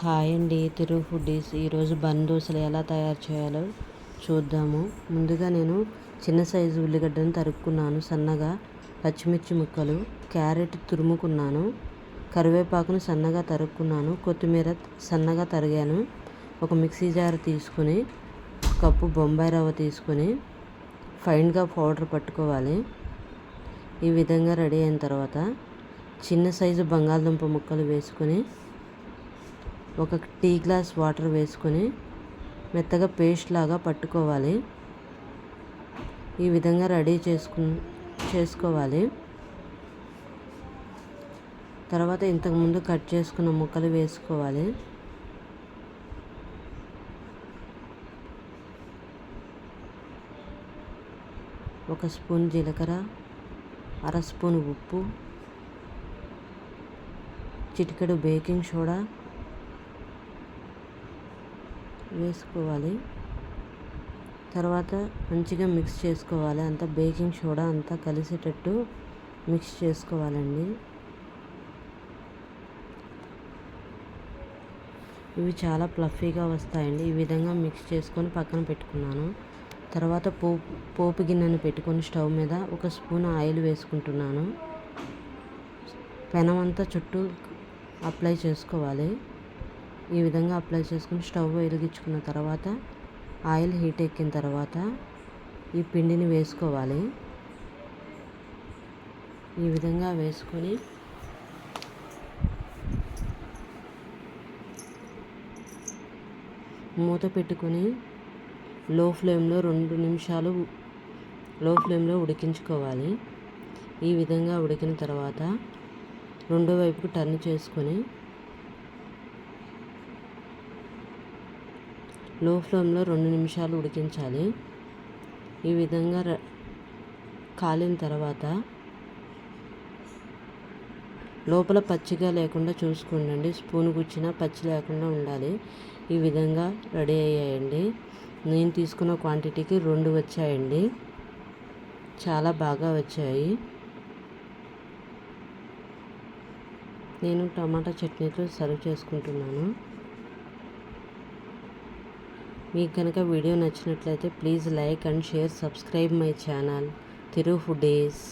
Hi అండి తిరు foodies. ఈరోజు bun దోశలు ఎలా తయారు చేయాలో చూద్దాము. ముందుగా నేను చిన్న సైజు ఉల్లిగడ్డను తరుక్కున్నాను. సన్నగా పచ్చిమిర్చి ముక్కలు క్యారెట్ తురుముకున్నాను. కరివేపాకును సన్నగా తరుక్కున్నాను. కొత్తిమీర సన్నగా తరిగాను. ఒక మిక్సీ జార్ తీసుకుని కప్పు బొంబాయి రవ్వ తీసుకొని ఫైన్గా పౌడర్ పట్టుకోవాలి. ఈ విధంగా రెడీ అయిన తర్వాత చిన్న సైజు బంగాళదుంప ముక్కలు వేసుకొని ఒక టీ గ్లాస్ వాటర్ వేసుకొని మెత్తగా పేస్ట్ లాగా పట్టుకోవాలి. ఈ విధంగా రెడీ చేసుకు చేసుకోవాలి. తర్వాత ఇంతకుముందు కట్ చేసుకున్న ముక్కలు వేసుకోవాలి. ఒక స్పూన్ జీలకర్ర అర స్పూన్ ఉప్పు చిటికెడు బేకింగ్ సోడా వేసుకోవాలి. తర్వాత మంచిగా మిక్స్ చేసుకోవాలి. అంతా బేకింగ్ సోడా అంతా కలిసేటట్టు మిక్స్ చేసుకోవాలండి. ఇవి చాలా ప్లఫీగా వస్తాయండి. ఈ విధంగా మిక్స్ చేసుకొని పక్కన పెట్టుకున్నాను. తర్వాత పోపు పోపు గిన్నెను పెట్టుకొని స్టవ్ మీద ఒక స్పూన్ ఆయిల్ వేసుకుంటున్నాను. పెనం అంతా చుట్టూ అప్లై చేసుకోవాలి. ఈ విధంగా అప్లై చేసుకుని స్టవ్ వెలిగించుకున్న తర్వాత ఆయిల్ హీట్ ఎక్కిన తర్వాత ఈ పిండిని వేసుకోవాలి. ఈ విధంగా వేసుకొని మూత పెట్టుకొని లో ఫ్లేమ్లో రెండు నిమిషాలు లో ఫ్లేమ్లో ఉడికించుకోవాలి. ఈ విధంగా ఉడికిన తర్వాత రెండో వైపుకు టర్న్ చేసుకొని లో ఫ్లేమ్లో రెండు నిమిషాలు ఉడికించాలి. ఈ విధంగా కాలిన తర్వాత లోపల పచ్చిగా లేకుండా చూసుకోండి స్పూన్ గుచ్చిన పచ్చి లేకుండా ఉండాలి. ఈ విధంగా రెడీ అయ్యాయండి. నేను తీసుకున్న క్వాంటిటీకి రెండు వచ్చాయండి. చాలా బాగా వచ్చాయి. నేను టమాటా చట్నీతో సర్వ్ చేసుకుంటున్నాను. మీకు కనుక వీడియో నచ్చినట్లయితే please like and share subscribe my channel. Thiru foodies